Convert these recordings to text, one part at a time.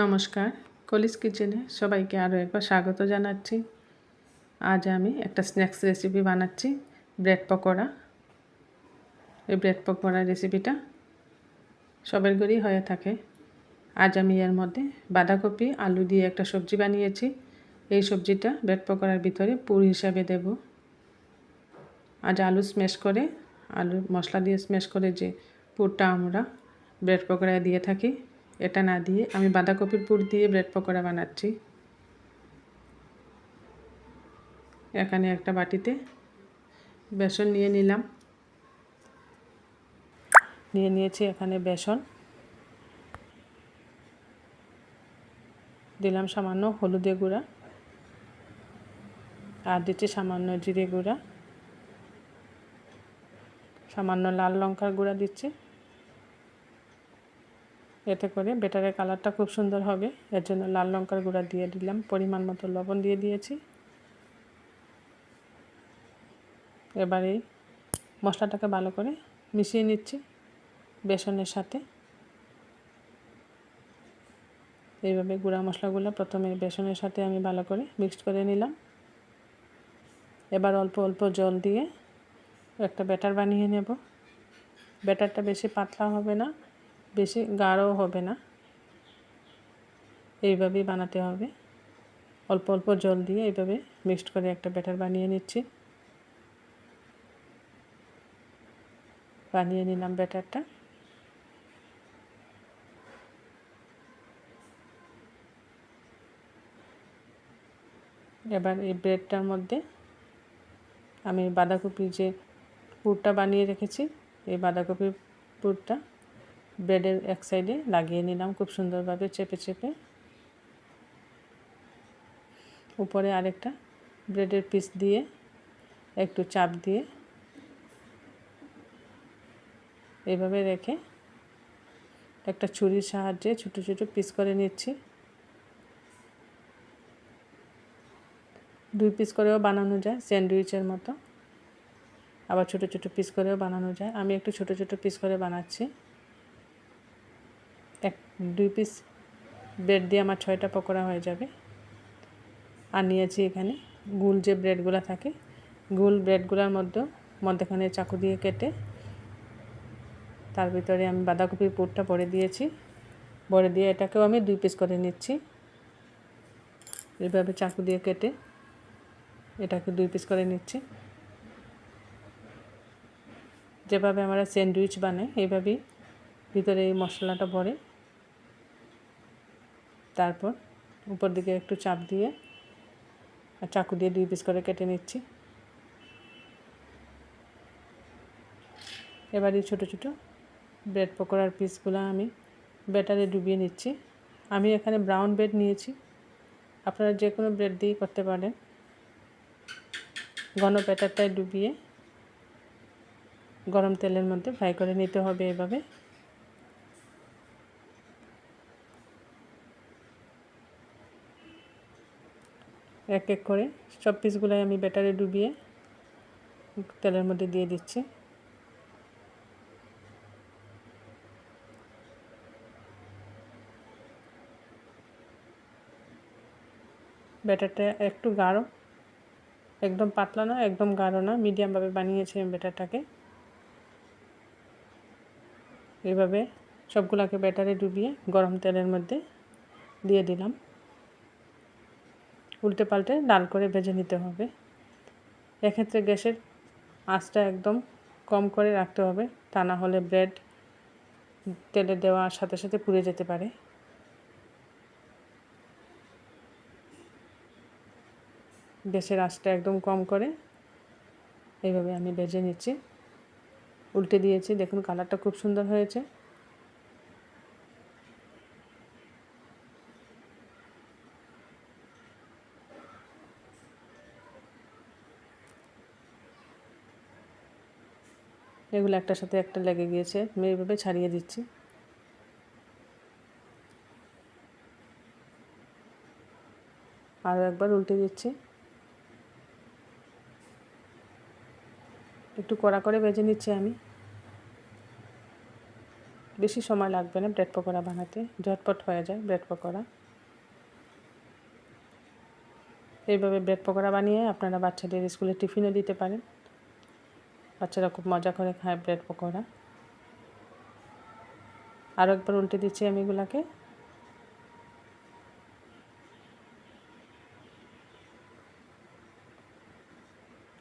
নমস্কার, কলিস কিচেনে সবাইকে আরও একবার স্বাগত জানাচ্ছি। আজ আমি একটা স্ন্যাক্স রেসিপি বানাচ্ছি, ব্রেড পকোড়া। এই ব্রেড পকোড়া রেসিপিটা সবের ঘরেই হয়ে থাকে। আজ আমি এর মধ্যে বাঁধাকপি, আলু দিয়ে একটা সবজি বানিয়েছি। এই সবজিটা ব্রেড পকোড়ার ভিতরে পুর হিসাবে দেব। আজ আলু স্ম্যাশ করে আলু মশলা দিয়ে স্ম্যাশ করে যে পুরটা আমরা ব্রেড পকোড়ায় দিয়ে থাকি এটা না দিয়ে আমি বাঁধাকপির পুর দিয়ে ব্রেড পকোড়া বানাচ্ছি। এখানে একটা বাটিতে বেসন নিয়ে নিলাম। নিয়ে নিয়েছি এখানে বেসন। দিলাম সামান্য হলুদে গুঁড়া। আর দিচ্ছি সামান্য জিরে গুঁড়া। সামান্য লাল লঙ্কার গুঁড়া দিচ্ছি। এতে করে বেটারের কালারটা খুব সুন্দর হবে। এর জন্য লাল লঙ্কার গুঁড়া দিয়ে দিলাম। পরিমাণ মতো লবণ দিয়ে দিয়েছি। এবারে মশলাটাকে ভালো করে মিশিয়ে নিচ্ছি বেসনের সাথে। এইভাবে গুঁড়া মশলাগুলো প্রথমে বেসনের সাথে আমি ভালো করে মিক্সড করে নিলাম। এবার অল্প অল্প জল দিয়ে একটা ব্যাটার বানিয়ে নেব। ব্যাটারটা বেশি পাতলা হবে না। বেশি গাঢ়ও হবে না। এইভাবেই বানাতে হবে। অল্প অল্প জল দিয়ে এইভাবে মিক্সড করে একটা ব্যাটার বানিয়ে নিচ্ছি। বানিয়ে নিলাম ব্যাটারটা। এবার এই ব্রেডটার মধ্যে আমি বাঁধাকপি যে পুরটা বানিয়ে রেখেছি, এই বাঁধাকপির পুরটা ব্রেডের এক সাইডে লাগিয়ে নিলাম খুব সুন্দরভাবে চেপে চেপে। উপরে আরেকটা ব্রেডের পিস দিয়ে একটু চাপ দিয়ে এভাবে রেখে একটা ছুরির সাহায্যে ছোটো ছোটো পিস করে নিচ্ছি। দুই পিস করেও বানানো যায় স্যান্ডউইচের মতো, আবার ছোটো ছোটো পিস করেও বানানো যায়। আমি একটু ছোটো ছোটো পিস করে বানাচ্ছি। দুই পিস ব্রেড দিয়ে আমার ছয়টা পকোড়া হয়ে যাবে। আর নিয়েছি এখানে গুল যে ব্রেডগুলো থাকে, গুল ব্রেডগুলোর মধ্যে মধ্যেখানে চাকু দিয়ে কেটে তার ভিতরে আমি বাঁধাকপির পুরটা পরে দিয়েছি। ভরে দিয়ে এটাকেও আমি দুই পিস করে নিচ্ছি। এইভাবে চাকু দিয়ে কেটে এটাকে দুই পিস করে নিচ্ছি। যেভাবে আমরা স্যান্ডউইচ বানাই এইভাবেই ভিতরে এই মশলাটা ভরে তারপর উপর দিকে একটু চাপ দিয়ে আর চাকু দিয়ে দুই পিস করে কেটে নিচ্ছি। এবার এই ছোটো ছোটো ব্রেড পকোড়ার পিসগুলো আমি ব্যাটারে ডুবিয়ে নিচ্ছি। আমি এখানে ব্রাউন ব্রেড নিয়েছি। আপনারা যে কোনো ব্রেড দিয়েই করতে পারেন। ঘন ব্যাটারটায় ডুবিয়ে গরম তেলের মধ্যে ফ্রাই করে নিতে হবে এভাবে। এক এক করে সব পিসগুলোই আমি ব্যাটারে ডুবিয়ে তেলের মধ্যে দিয়ে দিচ্ছি। ব্যাটারটা একটু গাঢ়, একদম পাতলা না, একদম গাঢ় না, মিডিয়ামভাবে বানিয়েছি আমি ব্যাটারটাকে। এভাবে সবগুলোকে ব্যাটারে ডুবিয়ে গরম তেলের মধ্যে দিয়ে দিলাম। উল্টে পাল্টে লাল করে ভেজে নিতে হবে। এক্ষেত্রে গ্যাসের আঁচটা একদম কম করে রাখতে হবে। তা না হলে ব্রেড তেলে দেওয়ার সাথে সাথে পুড়ে যেতে পারে। গ্যাসের আঁচটা একদম কম করে এইভাবে আমি ভেজে নিচ্ছি। উল্টে দিয়েছি। দেখুন, কালারটা খুব সুন্দর হয়েছে। এগুলো একটার সাথে একটা লেগে গিয়েছে। আমি এইভাবে ছাড়িয়ে দিচ্ছি। আরও একবার উল্টে দিচ্ছি। একটু কড়া করে বেজে নিচ্ছি আমি। বেশি সময় লাগবে না ব্রেড পকোড়া বানাতে। ঝটপট হয়ে যায় ব্রেড পকোড়া। এইভাবে ব্রেড পকোড়া বানিয়ে আপনারা বাচ্চাদের স্কুলে টিফিনও দিতে পারেন। বাচ্চারা খুব মজা করে খায় ব্রেড পকোড়া। আরও একবার উল্টে দিচ্ছি আমি এগুলাকে।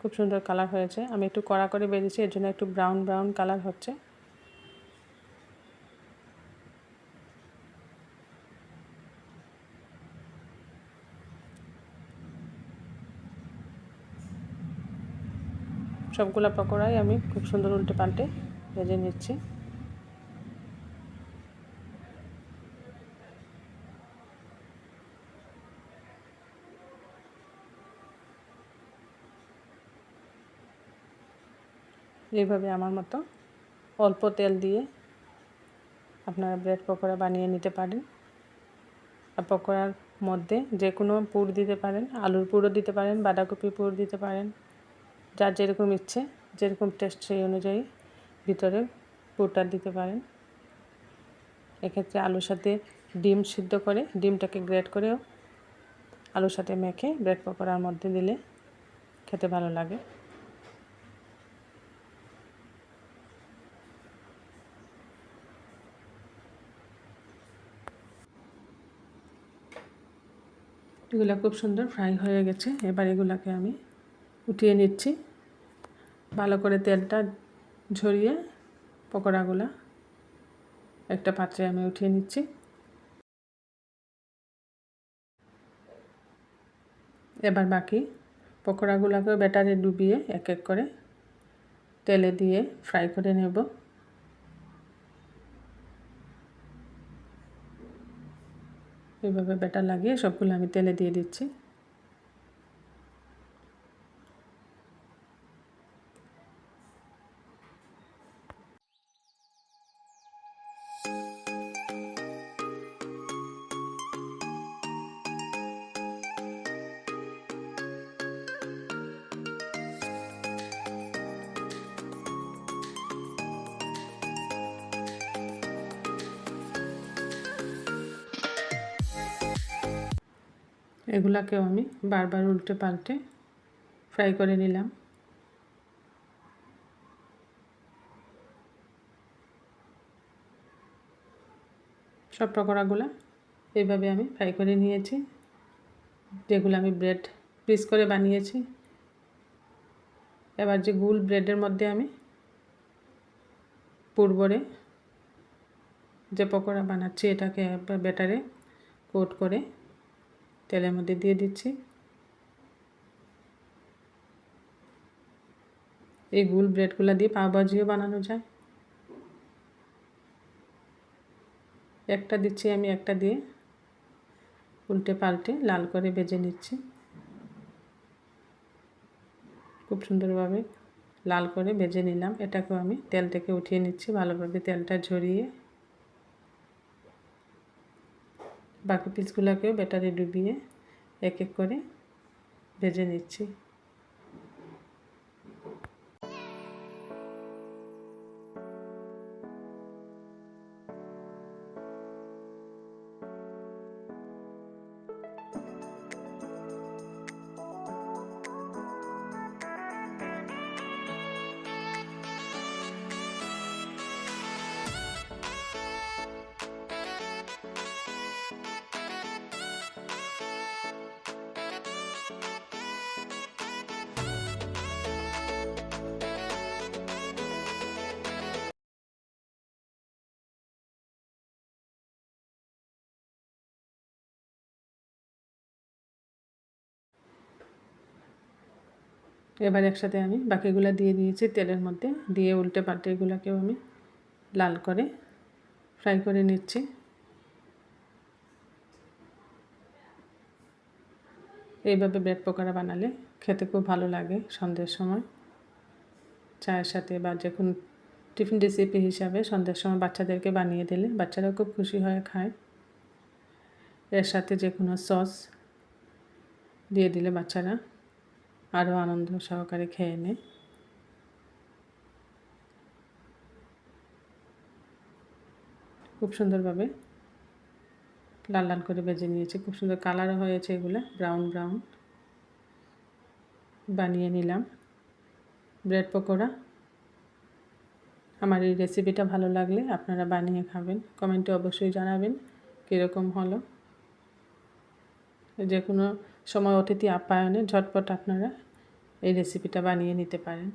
খুব সুন্দর কালার হয়েছে। আমি একটু কড়া করে বেঁধেছি এর জন্য একটু ব্রাউন ব্রাউন কালার হচ্ছে। সবগুলা পকোড়াই আমি খুব সুন্দর উল্টে পাল্টে ভেজে নিচ্ছি। এইভাবে আমার মতো অল্প তেল দিয়ে আপনারা ব্রেড পকোড়া বানিয়ে নিতে পারেন। আর পকোড়ার মধ্যে যে কোনো পুর দিতে পারেন, আলুর পুরও দিতে পারেন, বাঁধাকপি পুর দিতে পারেন। যার যেরকম ইচ্ছে, যেরকম টেস্ট সেই অনুযায়ী ভিতরে পুরটা দিতে পারেন। এক্ষেত্রে আলুর সাথে ডিম সিদ্ধ করে, ডিমটাকে গ্রেট করেও আলুর সাথে মেখে ব্রেড পকোড়ার মধ্যে দিলে খেতে ভালো লাগে। এগুলো খুব সুন্দর ফ্রাই হয়ে গেছে। এবার এগুলাকে আমি উঠিয়ে নিচ্ছি। ভালো করে তেলটা ঝরিয়ে পকোড়াগুলা একটা পাত্রে আমি উঠিয়ে নিচ্ছি। এবার বাকি পকোড়াগুলোকে ব্যাটারে ডুবিয়ে এক এক করে তেলে দিয়ে ফ্রাই করে নেব। এভাবে ব্যাটার লাগিয়ে সবগুলো আমি তেলে দিয়ে দিচ্ছি। এগুলাকেও আমি বারবার উল্টে পাল্টে ফ্রাই করে নিলাম। সব পকোড়াগুলো এইভাবে আমি ফ্রাই করে নিয়েছি, যেগুলো আমি ব্রেড পিস করে বানিয়েছি। এবার যে গুল ব্রেডের মধ্যে আমি পূর্বরে যে পকোড়া বানাচ্ছি এটাকে ব্যাটারে কোট করে তেলের মধ্যে দিয়ে দিচ্ছি। এই গুল ব্রেডগুলো দিয়ে পাওভাজিও বানানো যায়। একটা দিচ্ছি আমি, একটা দিয়ে উল্টে পাল্টে লাল করে বেজে নিচ্ছি। খুব সুন্দরভাবে লাল করে বেজে নিলাম। এটাকেও আমি তেল থেকে উঠিয়ে নিচ্ছি। ভালোভাবে তেলটা ঝরিয়ে বাকি পিসগুলোকেও ব্যাটারে ডুবিয়ে এক এক করে ভেজে নিচ্ছি। এবার একসাথে আমি বাকিগুলো দিয়ে দিয়েছি তেলের মধ্যে। দিয়ে উল্টে পাল্টে এগুলোকেও আমি লাল করে ফ্রাই করে নিচ্ছি। এইভাবে ব্রেড পকোড়া বানালে খেতে খুব ভালো লাগে সন্ধ্যের সময়। চায়ের সাথে বা যে কোনো টিফিন রেসিপি হিসাবে সন্ধ্যের সময় বাচ্চাদেরকে বানিয়ে দিলে বাচ্চারা খুব খুশি হয়ে খায়। এর সাথে যে কোনো সস দিয়ে দিলে বাচ্চারা আরও আনন্দ সহকারে খেয়ে নেয় খুব সুন্দরভাবে লাল লাল করে বেজে নিয়েছি। খুব সুন্দর কালারও হয়েছে এগুলো, ব্রাউন ব্রাউন। বানিয়ে নিলাম। ব্রেড পকোড়া। আমার এই রেসিপিটা ভালো লাগলে আপনারা বানিয়ে খাবেন। কমেন্টে অবশ্যই জানাবেন কীরকম হলো। যে কোনো সময় অতিথি আপ্যায়নে ঝটপট আপনারা এই রেসিপিটা বানিয়ে নিতে পারেন।